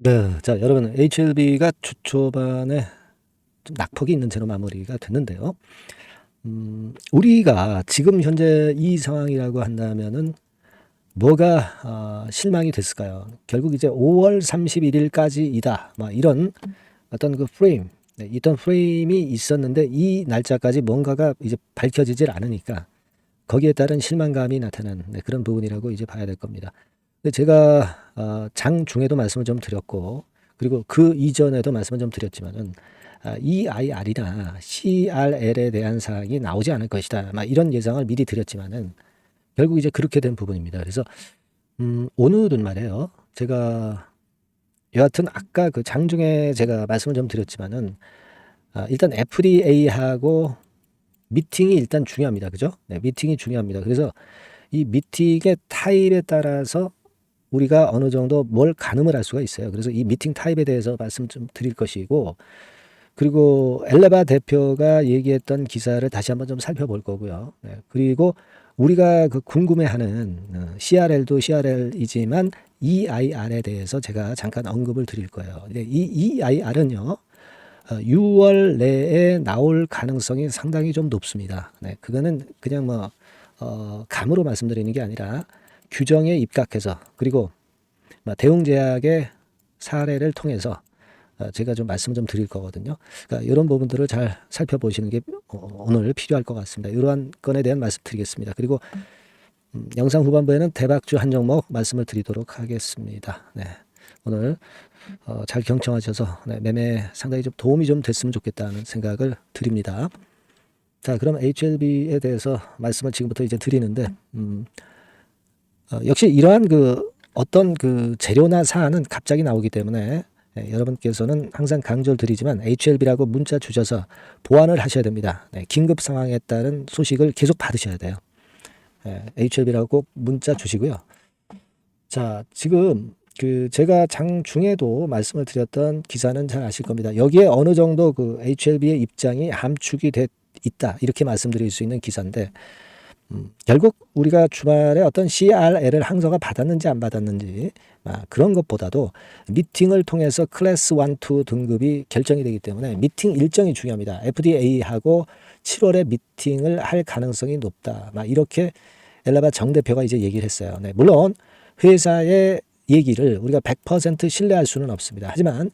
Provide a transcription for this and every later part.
네. 자 여러분 HLB가 주 초반에 좀 낙폭이 있는 채로 마무리가 됐는데요. 음 우리가 지금 현재 이 상황이라고 한다면은 뭐가 아 실망이 됐을까요? 결국 이제 5월 31 일까지이다. 막 이런 어떤 그 프레임 네 있던 프레임이 있었는데 이 날짜까지 뭔가가 이제 밝혀지질 않으니까 거기에 따른 실망감이 나타나는 네 그런 부분이라고 이제 봐야 될 겁니다. 근데 제가 어 장 중에도 말씀을 좀 드렸고 그리고 그 이전에도 말씀을 좀 드렸지만은 아 EIR이나 CRL에 대한 사항이 나오지 않을 것이다. 막 이런 예상을 미리 드렸지만은 결국 이제 그렇게 된 부분입니다. 그래서 음 오늘은 말이에요. 제가 여하튼 아까 그 장중에 제가 말씀을 좀 드렸지만은 아 일단 FDA하고 미팅이 일단 중요합니다. 그죠? 네 미팅이 중요합니다. 그래서 이 미팅의 타입에 따라서 우리가 어느 정도 뭘 가늠을 할 수가 있어요. 그래서 이 미팅 타입에 대해서 말씀 좀 드릴 것이고 그리고 엘레바 대표가 얘기했던 기사를 다시 한번 좀 살펴볼 거고요. 네 그리고 우리가 그 궁금해하는 어 CRL도 CRL이지만 EIR에 대해서 제가 잠깐 언급을 드릴 거예요. 네이 EIR은요. 어 6월 내에 나올 가능성이 상당히 좀 높습니다. 네 그거는 그냥 뭐 어 감으로 말씀드리는 게 아니라 규정에 입각해서 그리고 뭐 대웅제약의 사례를 통해서 어 제가 좀 말씀을 좀 드릴 거거든요. 그러니까 요런 부분들을 잘 살펴보시는 게어 오늘 필요할 것 같습니다. 요러한 건에 대한 말씀 드리겠습니다. 그리고 음 영상 후반부에는 대박주 한 종목 말씀을 드리도록 하겠습니다. 네. 오늘 어 잘 경청하셔서 네 매매에 상당히 좀 도움이 좀 됐으면 좋겠다는 생각을 드립니다. 자 그럼 HLB에 대해서 말씀을 지금부터 이제 드리는데 음 어 역시 이러한 그 어떤 그 재료나 사안은 갑자기 나오기 때문에 예 여러분께서는 항상 강조를 드리지만 HLB라고 문자 주셔서 보완을 하셔야 됩니다. 네 긴급 상황에 따른 소식을 계속 받으셔야 돼요. 예 HLB라고 문자 주시고요. 자 지금 그 제가 장 중에도 말씀을 드렸던 기사는 잘 아실 겁니다. 여기에 어느 정도 그 HLB의 입장이 함축이 돼 있다 이렇게 말씀드릴 수 있는 기사인데 음 결국 우리가 주말에 어떤 CRL을 항저가 받았는지 안 받았는지 아 그런 것보다도 미팅을 통해서 클래스 1, 2 등급이 결정이 되기 때문에 미팅 일정이 중요합니다. FDA하고 7월에 미팅을 할 가능성이 높다. 막 이렇게 엘라바 정 대표가 이제 얘기를 했어요. 네 물론 회사의 얘기를 우리가 100% 신뢰할 수는 없습니다. 하지만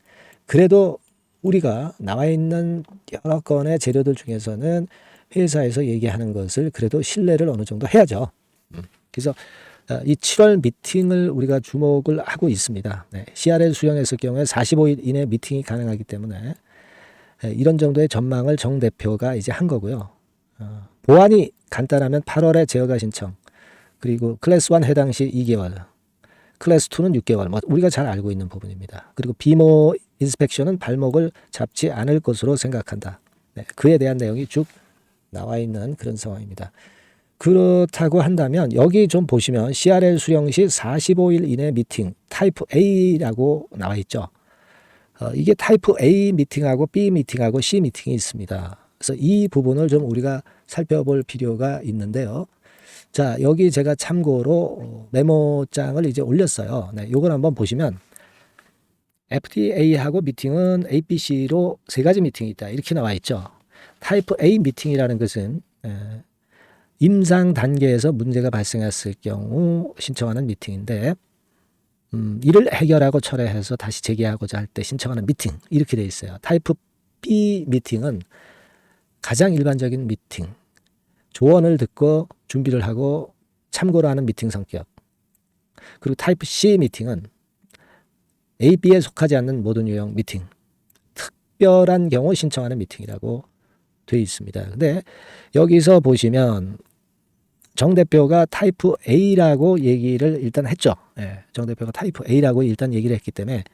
그래도 우리가 나와 있는 여러 건의 재료들 중에서는 회사에서 얘기하는 것을 그래도 신뢰를 어느 정도 해야죠. 음 그래서 어이 7월 미팅을 우리가 주목을 하고 있습니다. 네 CRL 수령했을 경우에 45일 이내 미팅이 가능하기 때문에 예 이런 정도의 전망을 정 대표가 이제 한 거고요. 어 보완이 간단하면 8월에 제어가 신청 그리고 클래스 1 해당 시 2개월 클래스 2는 6개월 뭐 우리가 잘 알고 있는 부분입니다. 그리고 비모 인스펙션은 발목을 잡지 않을 것으로 생각한다. 네 그에 대한 내용이 쭉 나와 있는 그런 상황입니다. 그렇다고 한다면 여기 좀 보시면 CRL 수령 시 45일 이내 미팅 타입 A라고 나와 있죠. 어 이게 타입 A 미팅하고 B 미팅하고 C 미팅이 있습니다. 그래서 이 부분을 좀 우리가 살펴볼 필요가 있는데요. 자 여기 제가 참고로 어 메모장을 이제 올렸어요. 네 요걸 한번 보시면 FDA하고 미팅은 A, B, C로 세 가지 미팅이 있다. 이렇게 나와 있죠. 타입 A 미팅이라는 것은 예 임상 단계에서 문제가 발생했을 경우 신청하는 미팅인데 음 이를 해결하고 철회해서 다시 재개하고자 할 때 신청하는 미팅 이렇게 돼 있어요. 타입 B 미팅은 가장 일반적인 미팅 조언을 듣고 준비를 하고 참고를 하는 미팅 성격. 그리고 타입 C 미팅은 A, B에 속하지 않는 모든 유형 미팅 특별한 경우 신청하는 미팅이라고 돼 있습니다. 근데 여기서 보시면 정 대표가 타입 A라고 얘기를 일단 했죠. 예 정 대표가 타입 A라고 일단 얘기를 했기 때문에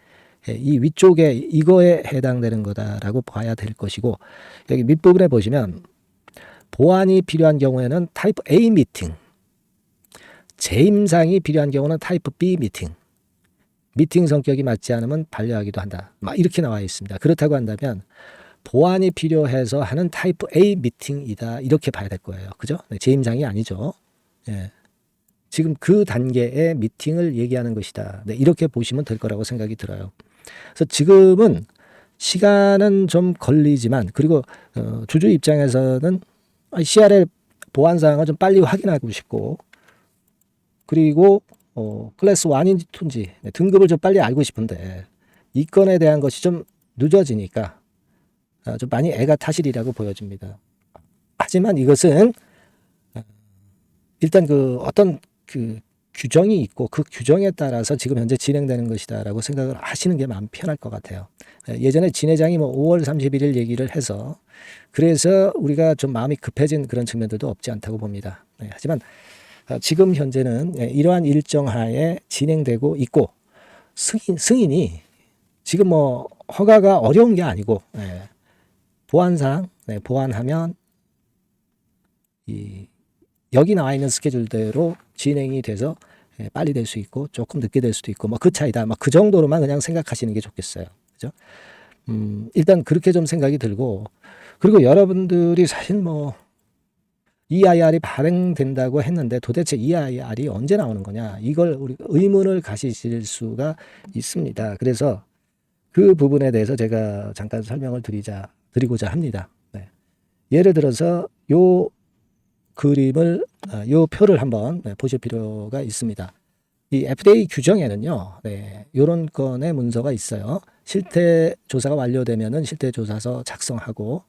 예 이 위쪽에 이거에 해당되는 거다라고 봐야 될 것이고 여기 밑부분에 보시면 보완이 필요한 경우에는 타입 A 미팅 재임상이 필요한 경우는 타입 B 미팅 미팅 성격이 맞지 않으면 반려하기도 한다. 막 이렇게 나와 있습니다. 그렇다고 한다면 보완이 필요해서 하는 타입 A 미팅이다. 이렇게 봐야 될 거예요. 그죠? 네 재임상이 아니죠. 예. 지금 그 단계의 미팅을 얘기하는 것이다. 네, 이렇게 보시면 될 거라고 생각이 들어요. 그래서 지금은 시간은 좀 걸리지만 그리고 어, 주주 입장에서는 CRL 보안 사항을 좀 빨리 확인하고 싶고 그리고 어, 클래스 1인지 2인지 네, 등급을 좀 빨리 알고 싶은데 이 건에 대한 것이 좀 늦어지니까 아, 좀 많이 애가 타실이라고 보여집니다. 하지만 이것은 어, 일단 그 어떤 그 규정이 있고 그 규정에 따라서 지금 현재 진행되는 것이다라고 생각을 하시는 게 마음 편할 것 같아요. 예, 예전에 진 회장이 뭐 5월 31일 얘기를 해서 그래서 우리가 좀 마음이 급해진 그런 측면들도 없지 않다고 봅니다. 네, 하지만 어, 지금 현재는 예, 이러한 일정 하에 진행되고 있고 승인, 승인이 지금 뭐 허가가 어려운 게 아니고 예, 보안상 네, 보완하면 이 여기 나와 있는 스케줄대로 진행이 돼서 예, 빨리 될 수 있고 조금 늦게 될 수도 있고 뭐 그 차이다. 막 그 정도로만 그냥 생각하시는 게 좋겠어요. 그죠? 음, 일단 그렇게 좀 생각이 들고 그리고 여러분들이 사실 뭐 EIR이 발행된다고 했는데 도대체 EIR이 언제 나오는 거냐 이걸 우리 의문을 가지실 수가 있습니다. 그래서 그 부분에 대해서 제가 잠깐 설명을 드리자 드리고자 합니다. 네. 예를 들어서 요 그림을 아, 요 표를 한번 네, 보실 필요가 있습니다. 이 FDA 규정에는요, 네, 요런 건의 문서가 있어요. 실태 조사가 완료되면은 실태 조사서 작성하고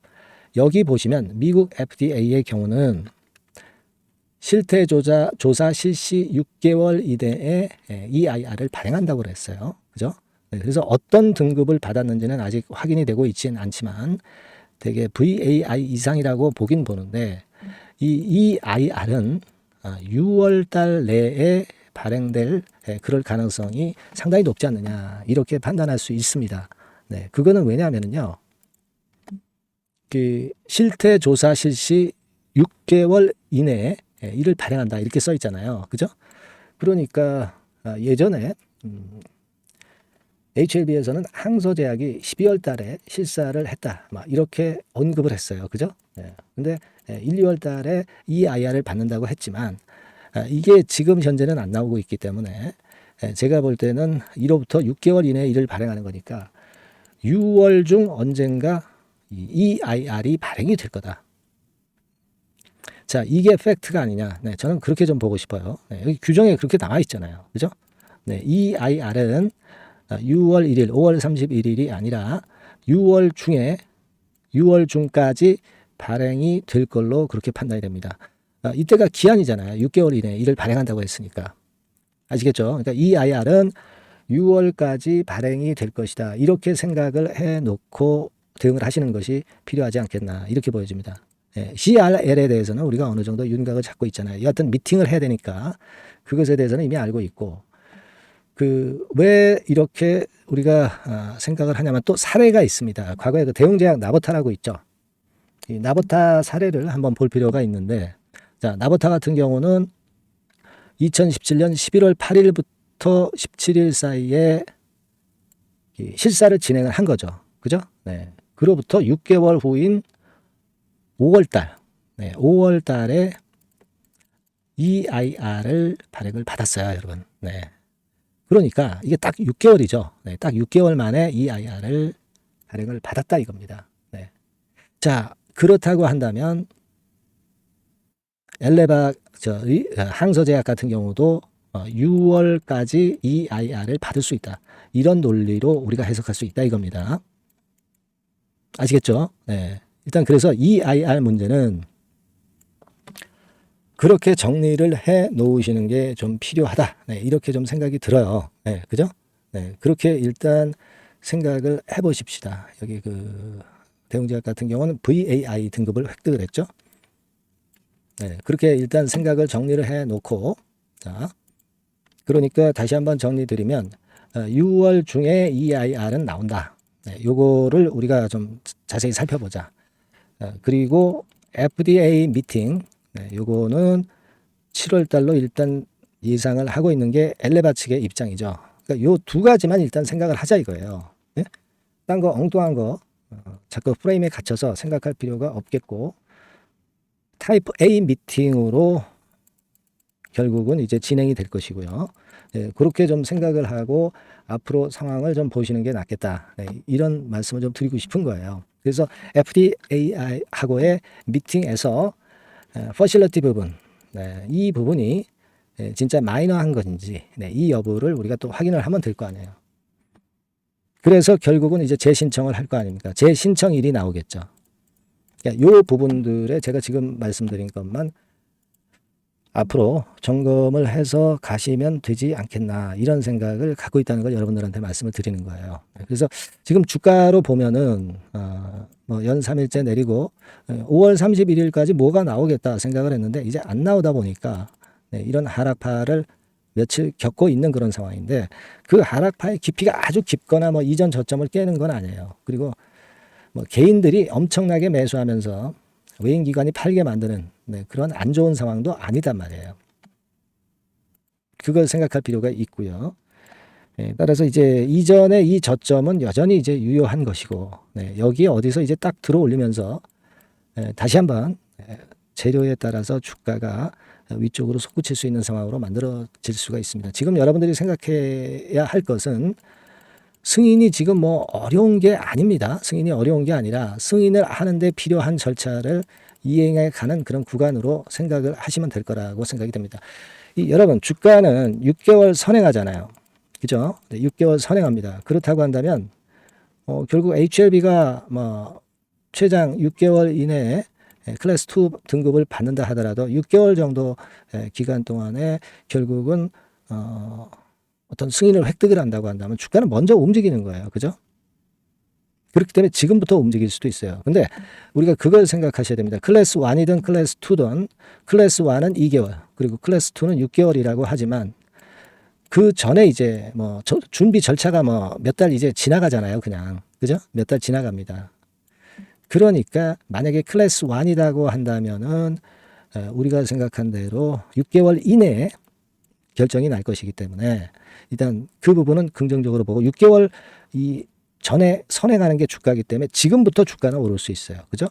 여기 보시면 미국 FDA의 경우는 실태 조사 조사 실시 6개월 이내에 예, EIR을 발행한다고 그랬어요. 그죠? 네, 그래서 어떤 등급을 받았는지는 아직 확인이 되고 있지는 않지만 되게 VAI 이상이라고 보긴 보는데 이 EIR은 6월 달 내에 발행될 예, 그럴 가능성이 상당히 높지 않느냐 이렇게 판단할 수 있습니다. 네, 그거는 왜냐하면요, 그 실태 조사 실시 6개월 이내에 예, 이를 발행한다 이렇게 써 있잖아요, 그죠? 그러니까 아, 예전에 음, HLB에서는 항소제약이 12월 달에 실사를 했다. 막 이렇게 언급을 했어요. 그죠? 예. 근데 1, 2월 달에 이 IR을 받는다고 했지만 아, 이게 지금 현재는 안 나오고 있기 때문에 예, 제가 볼 때는 1호부터 6개월 이내에 이를 발행하는 거니까 6월 중 언젠가 이 EIR이 발행이 될 거다. 자, 이게 팩트가 아니냐. 네, 저는 그렇게 좀 보고 싶어요. 네, 여기 규정에 그렇게 나와 있잖아요. 그죠? 네, EIR은 6월 1일, 5월 31일이 아니라 6월 중에 6월 중까지 발행이 될 걸로 그렇게 판단이 됩니다. 아, 이때가 기한이잖아요. 6개월 이내에 이를 발행한다고 했으니까. 아시겠죠? 그러니까 이 IR은 6월까지 발행이 될 것이다. 이렇게 생각을 해 놓고 대응을 하시는 것이 필요하지 않겠나. 이렇게 보여집니다. 예, CRL에 대해서는 우리가 어느 정도 윤곽을 잡고 있잖아요. 여하튼 미팅을 해야 되니까 그것에 대해서는 이미 알고 있고 그 왜 이렇게 우리가 아, 생각을 하냐면 또 사례가 있습니다. 과거에 그 대웅제약 나보타라고 있죠. 이 나보타 사례를 한번 볼 필요가 있는데 자 나보타 같은 경우는 2017년 11월 8일부터 17일 사이에 이 실사를 진행을 한 거죠. 그죠? 네. 그로부터 6개월 후인 5월 달, 네, 5월 달에 EIR을 발행을 받았어요, 여러분. 네. 그러니까 이게 딱 6개월이죠. 네, 딱 6개월 만에 EIR을 발행을 받았다 이겁니다. 네. 자, 그렇다고 한다면 엘레바 저 항서제약 같은 경우도 6월까지 EIR을 받을 수 있다. 이런 논리로 우리가 해석할 수 있다 이겁니다. 아시겠죠? 네. 일단 그래서 EIR 문제는 그렇게 정리를 해 놓으시는 게 좀 필요하다. 네, 이렇게 좀 생각이 들어요. 네, 그죠? 네, 그렇게 일단 생각을 해 보십시다. 여기 그 대웅제약 같은 경우는 VAI 등급을 획득을 했죠. 네, 그렇게 일단 생각을 정리를 해 놓고 자. 그러니까 다시 한번 정리 드리면 6월 중에 EIR은 나온다. 네, 요거를 우리가 좀 자세히 살펴보자. 어, 그리고 FDA 미팅 네, 요거는 7월 달로 일단 예상을 하고 있는 게 엘레바 측의 입장이죠. 그러니까 요 두 가지만 일단 생각을 하자 이거예요. 예? 딴거 엉뚱한 거 어, 자꾸 프레임에 갇혀서 생각할 필요가 없겠고 타입 A 미팅으로 결국은 이제 진행이 될 것이고요. 예, 그렇게 좀 생각을 하고 앞으로 상황을 좀 보시는 게 낫겠다. 네, 이런 말씀을 좀 드리고 싶은 거예요. 그래서 FDA하고의 미팅에서 퍼실러티 부분, 네, 이 부분이 예, 진짜 마이너한 건지 네, 이 여부를 우리가 또 확인을 하면 될 거 아니에요. 그래서 결국은 이제 재신청을 할 거 아닙니까? 재신청일이 나오겠죠. 그러니까 요 부분들에 제가 지금 말씀드린 것만 앞으로 점검을 해서 가시면 되지 않겠나 이런 생각을 갖고 있다는 걸 여러분들한테 말씀을 드리는 거예요. 그래서 지금 주가로 보면은 어, 뭐연 3일째 내리고 5월 31일까지 뭐가 나오겠다 생각을 했는데 이제 안 나오다 보니까 네, 이런 하락파를 며칠 겪고 있는 그런 상황인데 그 하락파의 깊이가 아주 깊거나 뭐 이전 저점을 깨는 건 아니에요. 그리고 뭐 개인들이 엄청나게 매수하면서 외인 기관이 팔게 만드는 네, 그런 안 좋은 상황도 아니단 말이에요. 그걸 생각할 필요가 있고요. 예, 따라서 이제 이전에 이 저점은 여전히 이제 유효한 것이고 네, 여기에 어디서 이제 딱 들어올리면서 예, 다시 한번 예, 재료에 따라서 주가가 위쪽으로 솟구칠 수 있는 상황으로 만들어질 수가 있습니다. 지금 여러분들이 생각해야 할 것은 승인이 지금 뭐 어려운 게 아닙니다. 승인이 어려운 게 아니라 승인을 하는데 필요한 절차를 이행해 가는 그런 구간으로 생각을 하시면 될 거라고 생각이 됩니다. 이 여러분 주가는 6개월 선행하잖아요. 그죠? 네, 6개월 선행합니다. 그렇다고 한다면 어, 결국 HLB가 뭐 최장 6개월 이내에 예, 클래스 2 등급을 받는다 하더라도 6개월 정도 예, 기간 동안에 결국은 어, 어떤 승인을 획득을 한다고 한다면 주가는 먼저 움직이는 거예요. 그죠? 그렇기 때문에 지금부터 움직일 수도 있어요. 근데 우리가 그걸 생각하셔야 됩니다. 클래스 1이든 클래스 2든 클래스 1은 2개월, 그리고 클래스 2는 6개월이라고 하지만 그 전에 이제 뭐 준비 절차가 뭐 몇 달 이제 지나가잖아요. 그냥. 그죠? 몇 달 지나갑니다. 그러니까 만약에 클래스 1이라고 한다면은 우리가 생각한 대로 6개월 이내에 결정이 날 것이기 때문에 일단 그 부분은 긍정적으로 보고 6개월 이 전에 선행하는 게 주가이기 때문에 지금부터 주가는 오를 수 있어요. 그죠?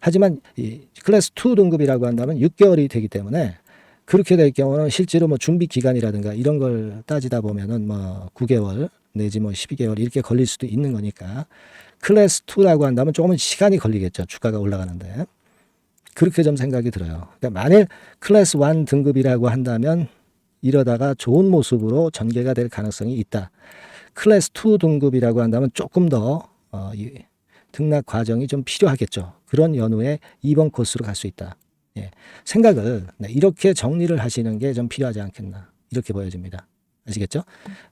하지만 이 클래스 2 등급이라고 한다면 6개월이 되기 때문에 그렇게 될 경우는 실제로 뭐 준비 기간이라든가 이런 걸 따지다 보면은 뭐 9개월 내지 뭐 12개월 이렇게 걸릴 수도 있는 거니까 클래스 2라고 한다면 조금은 시간이 걸리겠죠. 주가가 올라가는데. 그렇게 좀 생각이 들어요. 그러니까 만일 클래스 1 등급이라고 한다면 이러다가 좋은 모습으로 전개가 될 가능성이 있다. 클래스 2 등급이라고 한다면 조금 더 어, 이 등락 과정이 좀 필요하겠죠. 그런 연후에 2번 코스로 갈 수 있다. 예. 생각을 네, 이렇게 정리를 하시는 게 좀 필요하지 않겠나 이렇게 보여집니다. 아시겠죠?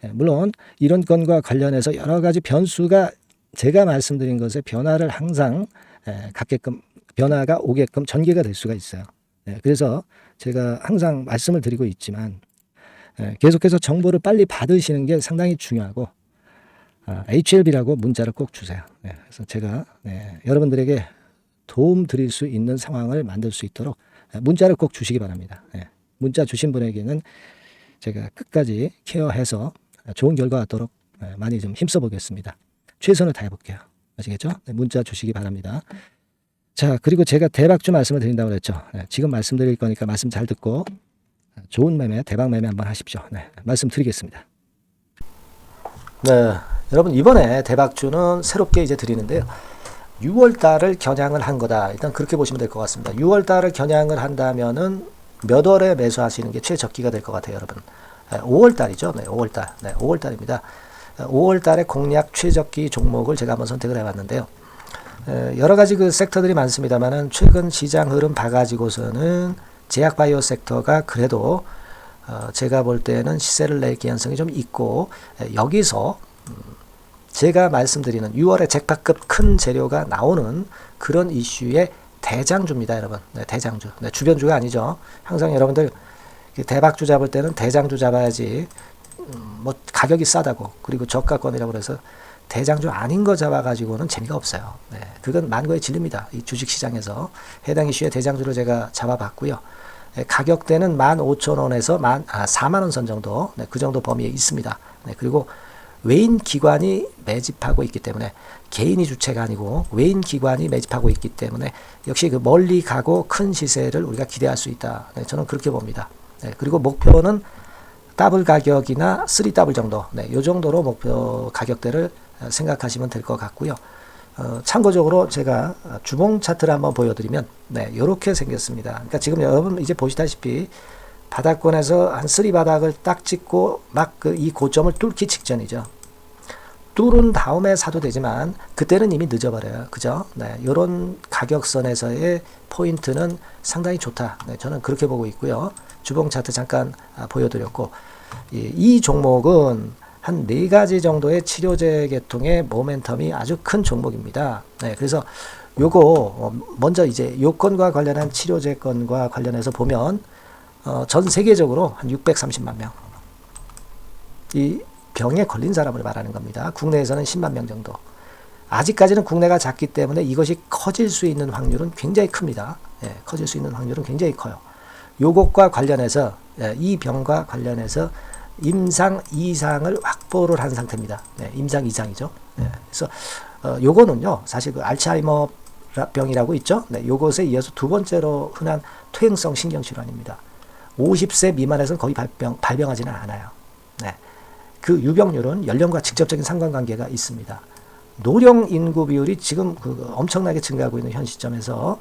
예, 물론 이런 건과 관련해서 여러 가지 변수가 제가 말씀드린 것에 변화를 항상 예, 갖게끔 변화가 오게끔 전개가 될 수가 있어요. 예, 그래서 제가 항상 말씀을 드리고 있지만 예, 계속해서 정보를 빨리 받으시는 게 상당히 중요하고 아, HLB라고 문자를 꼭 주세요. 네, 그래서 제가 네, 여러분들에게 도움 드릴 수 있는 상황을 만들 수 있도록 네, 문자를 꼭 주시기 바랍니다. 네, 문자 주신 분에게는 제가 끝까지 케어해서 좋은 결과 얻도록 네, 많이 좀 힘써 보겠습니다. 최선을 다해 볼게요. 아시겠죠? 네, 문자 주시기 바랍니다. 자, 그리고 제가 대박 주 말씀을 드린다고 그랬죠. 네, 지금 말씀드릴 거니까 말씀 잘 듣고 좋은 매매, 대박 매매 한번 하십시오. 네, 말씀드리겠습니다. 네, 여러분 이번에 대박주는 새롭게 이제 드리는데요. 6월 달을 겨냥을 한 거다. 일단 그렇게 보시면 될 것 같습니다. 6월 달을 겨냥을 한다면은 몇 월에 매수하시는 게 최적기가 될 것 같아요, 여러분. 5월 달이죠. 네, 5월 달. 네, 5월 달입니다. 5월 달에 공략 최적기 종목을 제가 한번 선택을 해 봤는데요. 여러 가지 그 섹터들이 많습니다만은 최근 시장 흐름 봐가지고서는 제약 바이오 섹터가 그래도 어 제가 볼 때는 시세를 낼 개연성이 좀 있고 여기서 음 제가 말씀드리는 6월에 잭팟급 큰 재료가 나오는 그런 이슈의 대장주입니다, 여러분. 네, 대장주. 네, 주변주가 아니죠. 항상 여러분들 대박주 잡을 때는 대장주 잡아야지. 음, 뭐 가격이 싸다고 그리고 저가권이라고 그래서 대장주 아닌 거 잡아가지고는 재미가 없어요. 네, 그건 만거의 진리입니다. 이 주식시장에서 해당 이슈의 대장주를 제가 잡아봤고요. 네, 가격대는 15,000원에서 만, 아, 4만원 선 정도, 네, 그 정도 범위에 있습니다. 네, 그리고 외인 기관이 매집하고 있기 때문에 개인이 주체가 아니고 외인 기관이 매집하고 있기 때문에 역시 그 멀리 가고 큰 시세를 우리가 기대할 수 있다. 네, 저는 그렇게 봅니다. 네, 그리고 목표는 더블 가격이나 3 더블 정도, 네, 요 정도로 목표 가격대를 어, 생각하시면 될 것 같고요. 어, 참고적으로 제가 주봉 차트를 한번 보여드리면, 네, 이렇게 생겼습니다. 그러니까 지금 여러분 이제 보시다시피 바닥권에서 한3 바닥을 딱 찍고 막 그 이 고점을 뚫기 직전이죠. 뚫은 다음에 사도 되지만 그때는 이미 늦어버려요. 그죠? 네, 이런 가격선에서의 포인트는 상당히 좋다. 네, 저는 그렇게 보고 있고요. 주봉 차트 잠깐 아, 보여드렸고 이, 이 종목은 한 네 가지 정도의 치료제 계통의 모멘텀이 아주 큰 종목입니다. 네, 그래서 요거 어, 먼저 이제 요건과 관련한 치료제 건과 관련해서 보면 어, 전 세계적으로 한 630만 명. 이 병에 걸린 사람을 말하는 겁니다. 국내에서는 10만 명 정도. 아직까지는 국내가 작기 때문에 이것이 커질 수 있는 확률은 굉장히 큽니다. 예, 커질 수 있는 확률은 굉장히 커요. 요것과 관련해서 예, 이 병과 관련해서 임상 이상을 확보를 한 상태입니다. 예, 임상 이상이죠. 예, 그래서 어, 요거는요 사실 그 알츠하이머 병이라고 있죠. 네, 요것에 이어서 두 번째로 흔한 퇴행성 신경 질환입니다. 50세 미만에서는 거의 발병, 발병하지는 않아요. 네. 그 유병률은 연령과 직접적인 상관관계가 있습니다. 노령 인구 비율이 지금 그 엄청나게 증가하고 있는 현 시점에서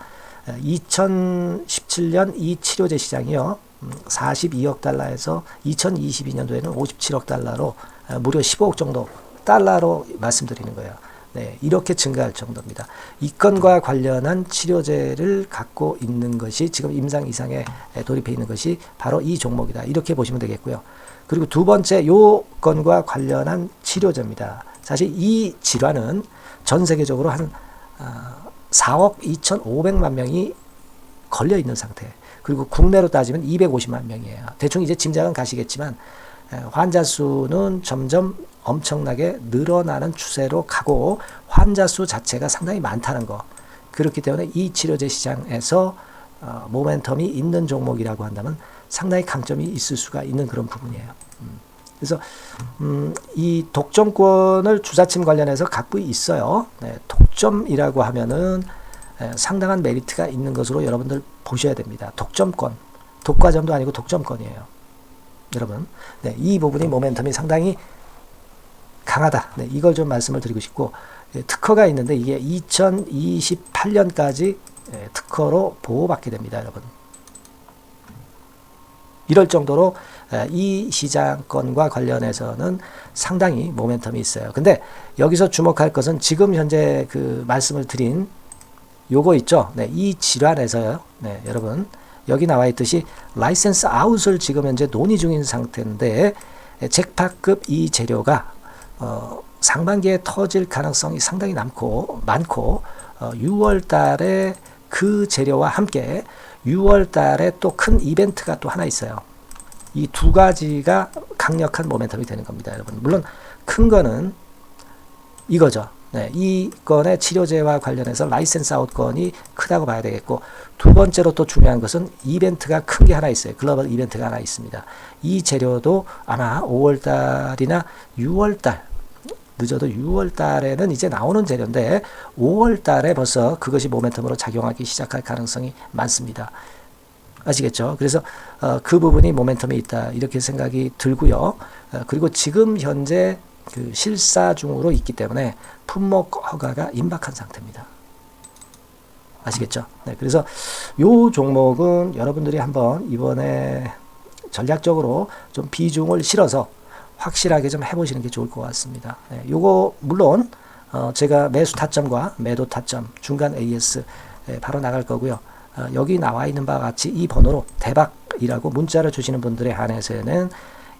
2017년 이 치료제 시장이요. 42억 달러에서 2022년도에는 57억 달러로 어, 무려 15억 정도 달러로 말씀드리는 거예요. 네, 이렇게 증가할 정도입니다. 이 건과 관련한 치료제를 갖고 있는 것이 지금 임상 이상에 돌입해 있는 것이 바로 이 종목이다. 이렇게 보시면 되겠고요. 그리고 두 번째 요 건과 관련한 치료제입니다. 사실 이 질환은 전 세계적으로 한 4억 2,500만 명이 걸려 있는 상태. 그리고 국내로 따지면 250만 명이에요. 대충 이제 짐작은 가시겠지만 환자 수는 점점 엄청나게 늘어나는 추세로 가고 환자 수 자체가 상당히 많다는 거. 그렇기 때문에 이 치료제 시장에서 어, 모멘텀이 있는 종목이라고 한다면 상당히 강점이 있을 수가 있는 그런 부분이에요. 음. 그래서 음, 이 독점권을 주사침 관련해서 갖고 있어요. 네, 독점이라고 하면은 에, 상당한 메리트가 있는 것으로 여러분들 보셔야 됩니다. 독점권, 독과점도 아니고 독점권이에요. 여러분, 네, 이 부분이 모멘텀이 상당히 강하다. 네, 이걸 좀 말씀을 드리고 싶고 예, 특허가 있는데 이게 2028년까지 예, 특허로 보호받게 됩니다, 여러분. 이럴 정도로 예, 이 시장권과 관련해서는 상당히 모멘텀이 있어요. 근데 여기서 주목할 것은 지금 현재 그 말씀을 드린 요거 있죠. 네, 이 질환에서요. 네, 여러분 여기 나와 있듯이 라이센스 아웃을 지금 현재 논의 중인 상태인데 잭파급 이 재료가 어, 상반기에 터질 가능성이 상당히 남고 많고 어, 6월 달에 그 재료와 함께 6월 달에 또 큰 이벤트가 또 하나 있어요. 이 두 가지가 강력한 모멘텀이 되는 겁니다, 여러분. 물론 큰 거는 이거죠. 네, 이 건의 치료제와 관련해서 라이센스 아웃 건이 크다고 봐야 되겠고 두 번째로 또 중요한 것은 이벤트가 큰 게 하나 있어요. 글로벌 이벤트가 하나 있습니다. 이 재료도 아마 5월 달이나 6월 달 늦어도 6월 달에는 이제 나오는 재료인데 5월 달에 벌써 그것이 모멘텀으로 작용하기 시작할 가능성이 많습니다. 아시겠죠? 그래서 어, 그 부분이 모멘텀이 있다 이렇게 생각이 들고요. 어, 그리고 지금 현재 그 실사 중으로 있기 때문에 품목 허가가 임박한 상태입니다. 아시겠죠? 네, 그래서 요 종목은 여러분들이 한번 이번에 전략적으로 좀 비중을 실어서 확실하게 좀 해보시는 게 좋을 것 같습니다. 네, 요거 물론 어, 제가 매수 타점과 매도 타점 중간 AS 예, 바로 나갈 거고요. 어, 여기 나와 있는 바와 같이 이 번호로 대박이라고 문자를 주시는 분들에 한해서는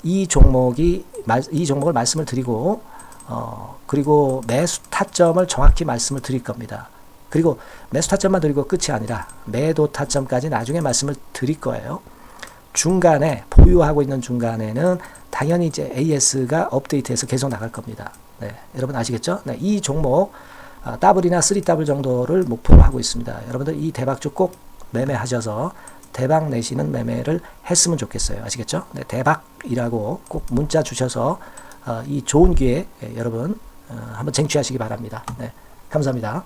이 종목이 이 종목을 말씀을 드리고 어, 그리고 매수 타점을 정확히 말씀을 드릴 겁니다. 그리고 매수 타점만 드리고 끝이 아니라 매도 타점까지 나중에 말씀을 드릴 거예요. 중간에 보유하고 있는 중간에는 당연히 이제 AS가 업데이트해서 계속 나갈 겁니다. 네, 여러분 아시겠죠? 네, 이 종목 아, 더블이나 3더블 정도를 목표로 하고 있습니다. 여러분들 이 대박주 꼭 매매하셔서 대박 내시는 매매를 했으면 좋겠어요. 아시겠죠? 네, 대박이라고 꼭 문자 주셔서 어, 이 좋은 기회 예, 여러분 어, 한번 쟁취하시기 바랍니다. 네, 감사합니다.